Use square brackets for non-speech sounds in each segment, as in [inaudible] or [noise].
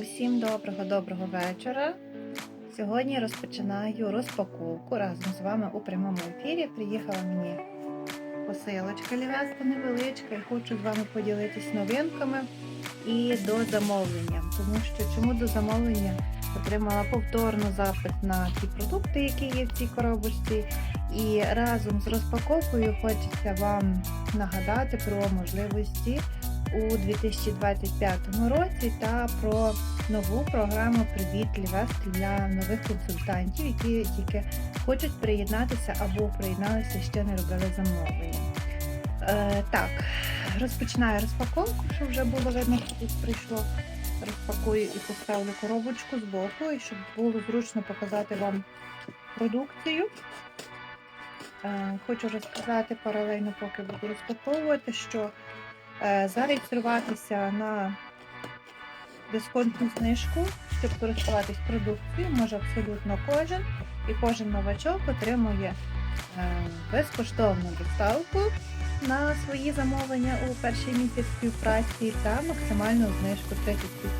Усім доброго-доброго вечора. Сьогодні розпочинаю розпаковку разом з вами у прямому ефірі. Приїхала мені посилочка лівеста невеличка і хочу з вами поділитись новинками і до замовлення. Тому що чому до замовлення отримала повторно запит на ті продукти, які є в цій коробочці. І разом з розпаковкою хочеться вам нагадати про можливості у 2025 році та про нову програму Привіт Лівест для нових консультантів, які тільки хочуть приєднатися або приєдналися ще не робили замовлення. Е, так, розпочинаю розпаковку, щоб вже було видно, що тут прийшло. Розпакую і поставлю коробочку з боку, і щоб було зручно показати вам продукцію. Е, Хочу розказати паралельно, поки буду розпаковувати, що зареєструватися на дисконтну знижку, щоб користуватись продукцією, може абсолютно кожен, і кожен новачок отримує е, безкоштовну доставку на свої замовлення у перший місяць співпраці та максимальну знижку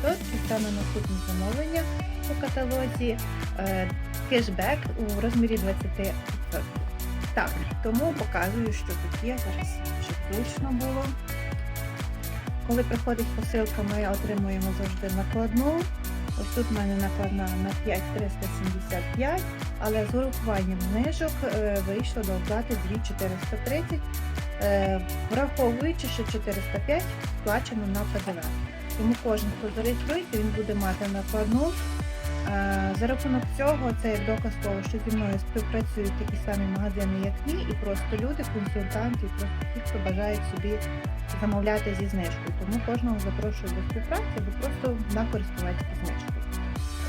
30% та на наступні замовлення у каталозі е, кешбек у розмірі 20%. Так, тому показую, що тут є зараз, щоб зручно було. Коли приходить посилка, ми отримуємо завжди накладну. Ось тут в мене накладна на 5375, але з урахуванням знижок е, вийшло до оплати 2430, е, враховуючи, що 405 сплачено на ПДВ. Тому кожен, хто зареєструється, він буде мати накладну. Е, За рахунок цього це доказ того, що зі мною співпрацюють такі самі магазини, як мій, і просто люди, консультанти, просто ті, хто бажають собі замовляти зі знижкою. Тому кожного запрошую до співпраці або просто на користувацьку знижкою.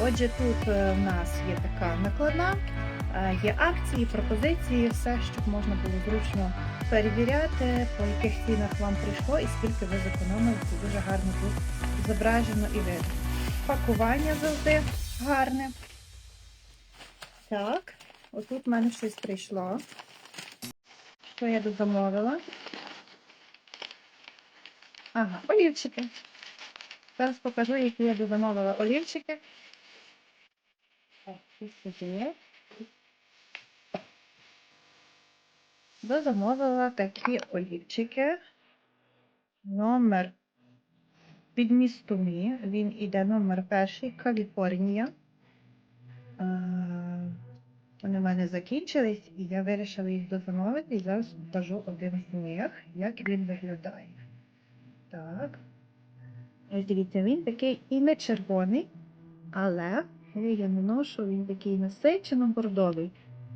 Отже, тут е, в нас є така накладна, е, є акції, пропозиції, все, щоб можна було зручно перевіряти, по яких цінах вам прийшло і скільки ви зекономили. Це дуже гарно тут зображено і видно. Пакування завжди гарне. Так, отут в мене щось прийшло. Що я дозамовила? Ага, олівчики. Зараз покажу, які я дозамовила олівчики. Так, тут є. Дозамовила такі олівчики. Номер під містомі. Він іде номер перший, Каліфорнія. Вони в мене закінчились, і я вирішила їх дозамовити, і зараз покажу один з них, як він виглядає. Так. Ось дивіться, він такий і не червоний, але я наношу, він такий насичено бордовий.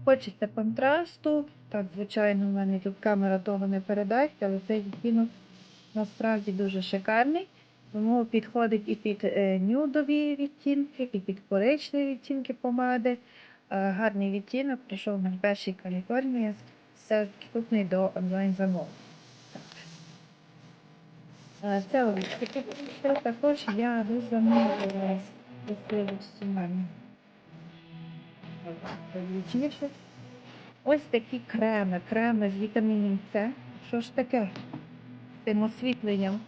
Хочеться контрасту. Так, звичайно, в мене тут камера того не передасть, але цей відтінок насправді дуже шикарний. Тому підходить і під е, нюдові відтінки, і під коричневі відтінки помади. Е, гарний відтінок, прийшов на першій Каліфорнії, все доступний до онлайн замовлення. Е, Це. Також я замовила мене. Ось такі креми, креми з вітаміном С. Що ж таке? Тим освітленням.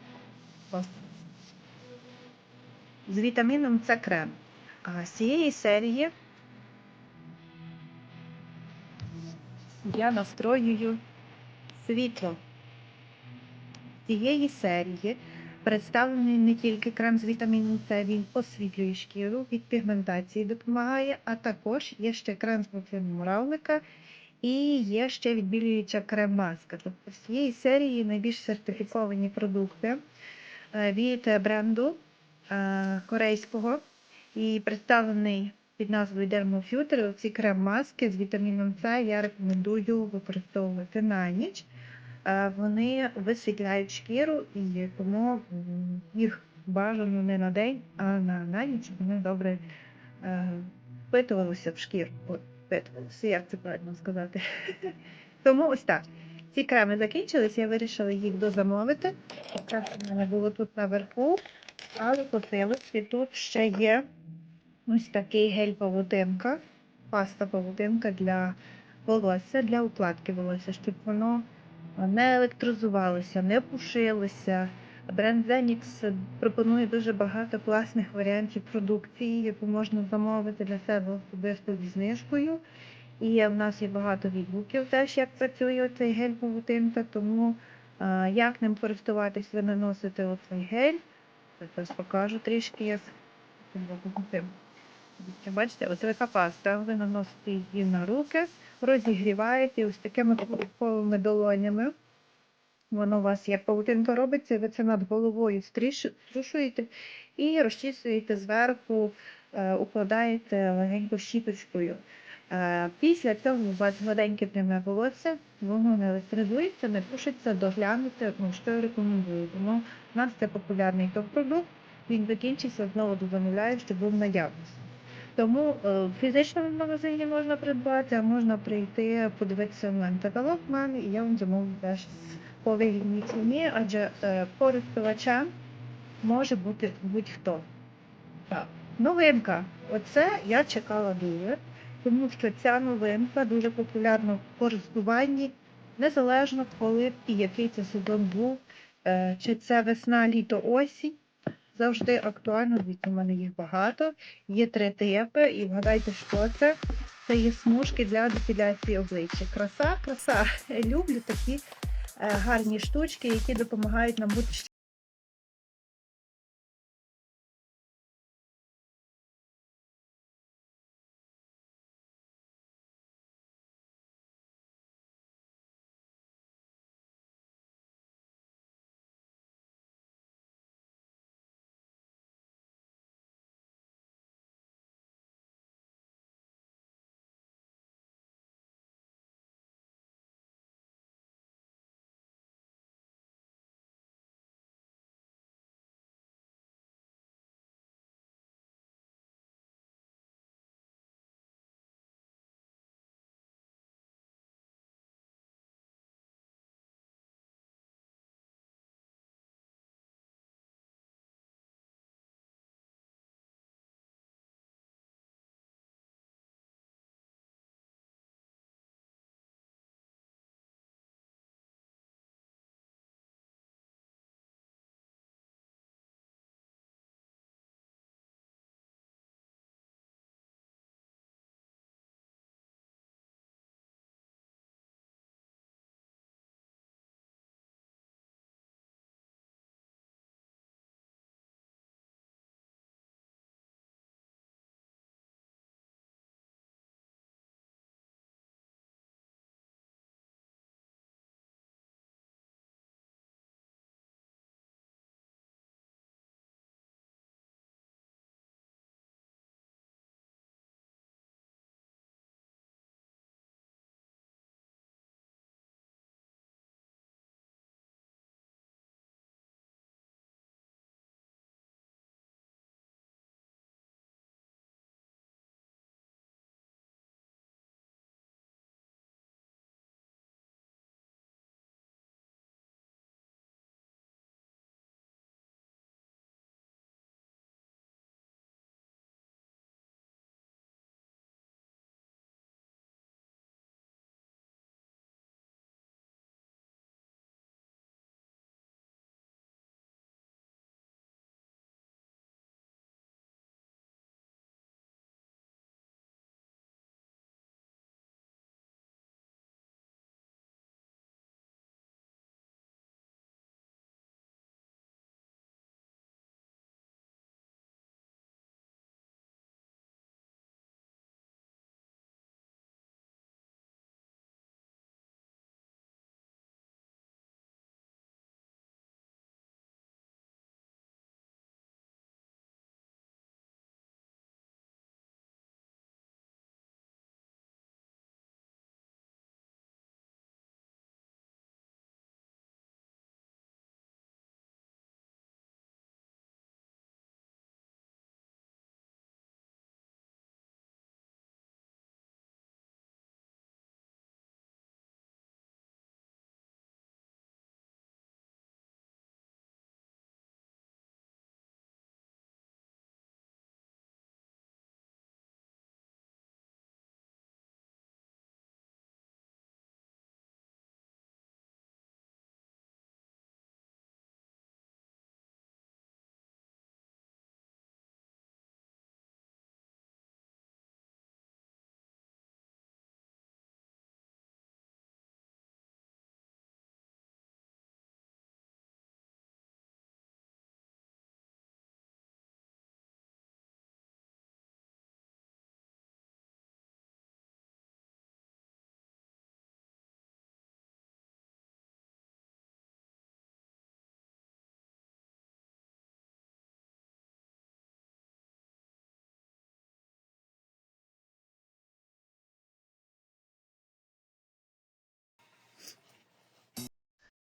З вітаміном С крем. З цієї серії я настроюю світло. З цієї серії представлений не тільки крем з вітаміном С, він освітлює шкіру, від пігментації допомагає, а також є ще крем з муравлика равлика і є ще відбілююча крем-маска. Тобто з цієї серії найбільш сертифіковані продукти е, від бренду корейського і представлений під назвою Dermofuture. Ці крем-маски з вітаміном С я рекомендую використовувати на ніч. Е, Вони висвітляють шкіру і тому їх бажано не на день, а на, на ніч вони добре е, впитувалися в шкіру. Впитувалися, як це правильно сказати. [laughs] Тому ось так. Ці креми закінчились, я вирішила їх дозамовити. Якраз у мене було тут наверху, але потилось. І тут ще є ось такий гель-павутинка, паста павутинка для волосся, для укладки волосся, щоб воно не електризувалося, не пушилося, Бренд Zenix пропонує дуже багато класних варіантів продукції, яку можна замовити для себе особисто зі знижкою. І в нас є багато відгуків теж, як працює цей гель павутинка, тому е, як ним користуватись, ви наносите оцей гель. Зараз покажу трішки, цим. Бачите, ось така паста, ви наносите її на руки, розігріваєте ось такими кубковими долонями. Воно у вас як павутинка робиться, ви це над головою струшуєте і розчісуєте зверху, е, укладаєте легенько щіточкою. Е, Після цього у вас гладеньке пряме волосся, воно не електризується, не пушиться, доглянути, ну, що рекомендую. Тому у нас це популярний топ-продукт, він закінчиться, знову замовляю, щоб був в наявності. Тому е, в фізичному магазині можна придбати, а можна прийти, подивитися онлайн-каталог в мене, і я вам замовлю теж по вигідній ціні, адже е, користувачем може бути будь-хто. Так. Новинка. Оце я чекала дуже, тому що ця новинка дуже популярна в користуванні, незалежно коли і який це сезон був, е, чи це весна, літо, осінь. Завжди актуально, звідти в мене їх багато. Є три типи, і вгадайте, що це. Це є смужки для депіляції обличчя. Краса, краса. Люблю такі е, гарні штучки, які допомагають нам бути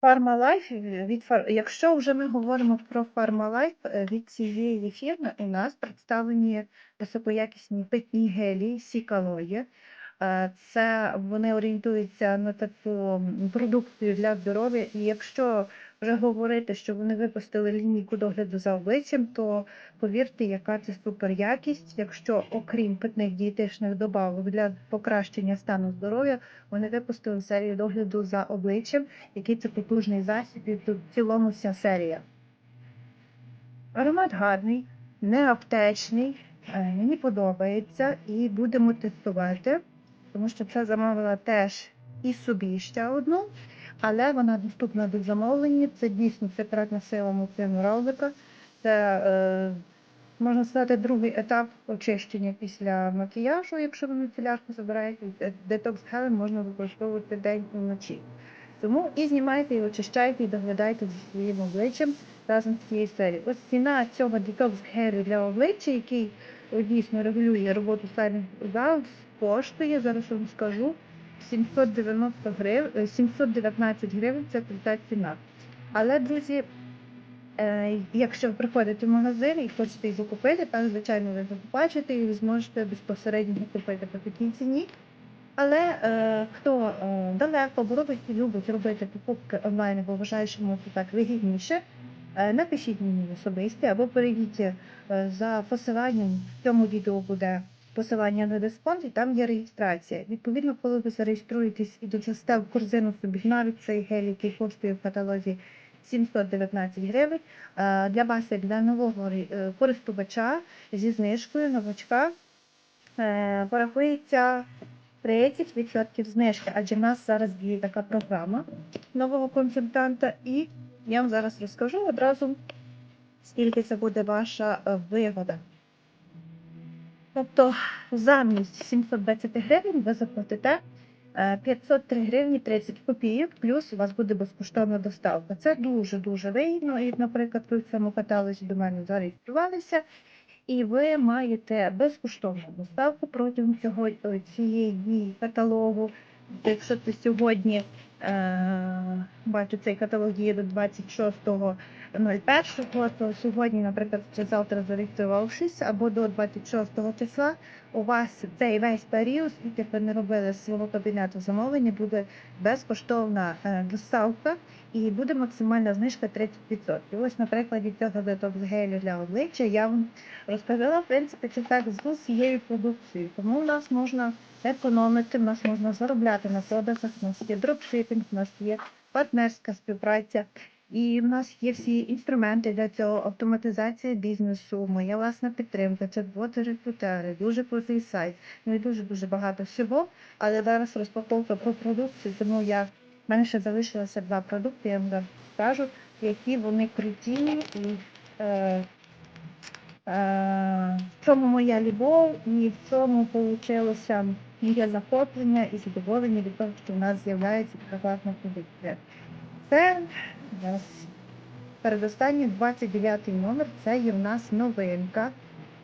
Фармалайф від фар... Якщо вже ми говоримо про Фармалайф, е, від цієї фірми у нас представлені високоякісні питні гелі, сікалої. Е, Це вони орієнтуються на таку продукцію для здоров'я. І якщо вже говорити, що вони випустили лінійку догляду за обличчям, то повірте, яка це супер якість. Якщо окрім питних дієтичних добавок для покращення стану здоров'я, вони випустили серію догляду за обличчям, який це потужний засіб, і в цілому вся серія. Аромат гарний, не аптечний, е, мені подобається і будемо тестувати, тому що це замовила теж і собі ще одну, але вона доступна до замовлення. Це дійсно секретна сила мультину ролика. Це, е, можна сказати, другий етап очищення після макіяжу, якщо ви міцелярку забираєте. Е, Детокс гелем можна використовувати день і вночі. Тому і знімайте, і очищайте, і доглядайте за своїм обличчям разом з цією серією. Ось ціна цього детокс гелю для обличчя, який е, дійсно регулює роботу сальних зал, коштує, зараз вам скажу, 790 гривень, 719 гривень це та ціна. Але, друзі, е, якщо ви приходите в магазин і хочете їх закупити, так, звичайно, ви побачите і ви зможете безпосередньо купити по такій ціні. Але е, хто е, далеко робить і любить робити покупки онлайн, бо вважає, що це так вигідніше, е, напишіть мені особисто або перейдіть е, за посиланням. В цьому відео буде посилання на дисконт, і там є реєстрація. Відповідно, коли ви зареєструєтесь і додасте в корзину собі навіть цей гель, який коштує в каталозі 719 гривень, е, для вас, як для нового е, користувача зі знижкою новачка, е, порахується 30% знижки, адже в нас зараз діє така програма нового консультанта, і я вам зараз розкажу одразу, скільки це буде ваша вигода. Тобто замість 720 гривень ви заплатите е, 503 гривні 30 копійок, плюс у вас буде безкоштовна доставка. Це дуже-дуже вигідно. І, наприклад, ви в цьому каталозі до мене зареєструвалися, і ви маєте безкоштовну доставку протягом цього е, цієї каталогу. Якщо ти сьогодні е, бачу, цей каталог діє до 26.01, то сьогодні, наприклад, чи завтра зареєструвавшись, або до 26 числа, у вас цей весь період, скільки ви не робили з свого кабінету замовлення, буде безкоштовна е, доставка і буде максимальна знижка 30%. Ось на прикладі цього гелю для обличчя я вам розповіла, в принципі, це так з усією продукцією. Тому в нас можна економити, в нас можна заробляти на продажах, у нас є дропшипінг, у нас є партнерська співпраця. І в нас є всі інструменти для цього, автоматизація бізнесу, моя власна підтримка, чат-боти, рекрутери, дуже крутий сайт, ну і дуже-дуже багато всього. Але зараз розпаковка про продукцію, тому я ще залишилося два продукти, я вам скажу, які вони круті і е, Е, В цьому моя любов і в цьому вийшло моє захоплення і задоволення від того, що в нас з'являється така класна продукція. Це зараз передостанній 29 номер, це є в нас новинка.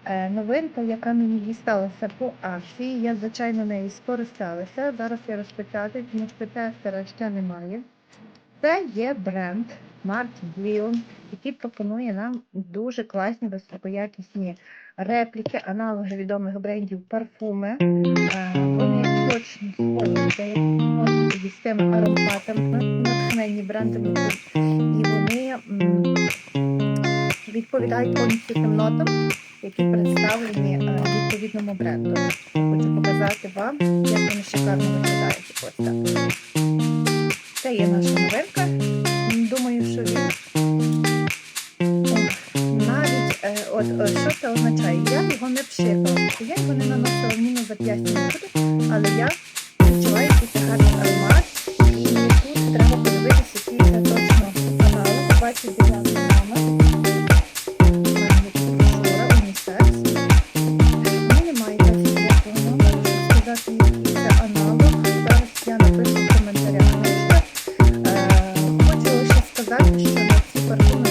Е, Новинка, яка мені дісталася по акції. Я, звичайно, нею скористалася. Зараз я розпечатаю, тому що тестера ще немає. Це є бренд Smart View, який пропонує нам дуже класні високоякісні репліки, аналоги відомих брендів парфуми. Е, Вони точно схожі з тими ароматами, натхнені брендами, і вони відповідають повністю тим нотам, які представлені е, відповідному бренду. Хочу показати вам, як вони шикарно виглядають. Ось так. Що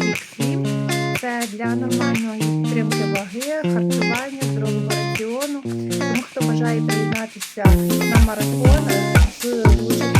коктейлів Це для нормальної підтримки ваги, харчування, здорового раціону. Тому хто бажає приєднатися на марафон е, з залученням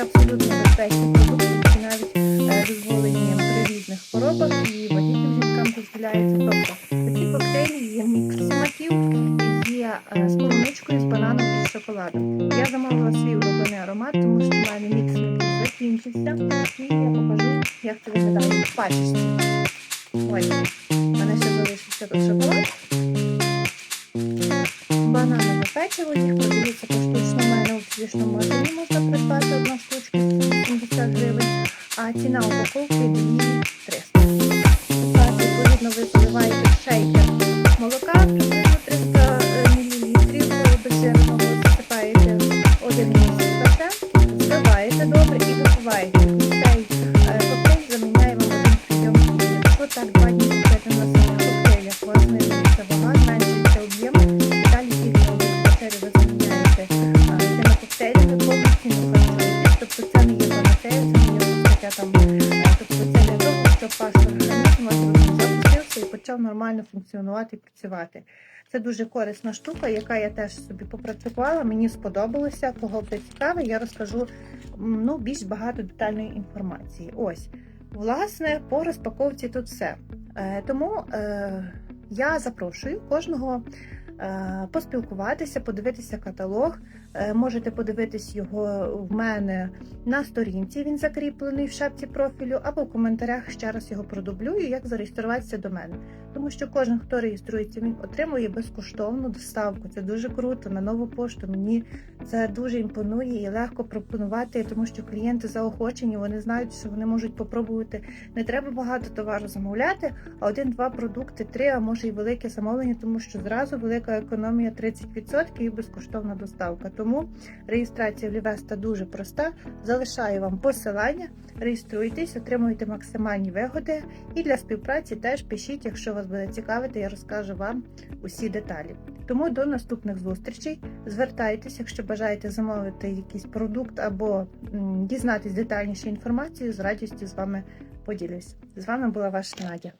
І це абсолютно працювати. Це дуже корисна штука, яка я теж собі попрацювала. Мені сподобалося. Кого буде цікаве, я розкажу ну, більш багато детальної інформації. Ось, власне, по розпаковці тут все. Е, тому е, я запрошую кожного е, поспілкуватися, подивитися каталог. Е, можете подивитись його в мене на сторінці. Він закріплений в шапці профілю, або в коментарях ще раз його продублюю, як зареєструватися до мене. Тому що кожен, хто реєструється, він отримує безкоштовну доставку. Це дуже круто на нову пошту. Мені це дуже імпонує і легко пропонувати, тому що клієнти заохочені, вони знають, що вони можуть попробувати. Не треба багато товару замовляти, а один-два продукти, три, а може і велике замовлення, тому що зразу велика економія 30% і безкоштовна доставка. Тому реєстрація в Лівеста дуже проста. Залишаю вам посилання, реєструйтесь, отримуйте максимальні вигоди. І для співпраці теж пишіть, якщо вас буде цікавити, я розкажу вам усі деталі. Тому до наступних зустрічей. Звертайтеся, якщо бажаєте замовити якийсь продукт або дізнатись детальніше інформацію, з радістю з вами поділюсь. З вами була ваша Надя.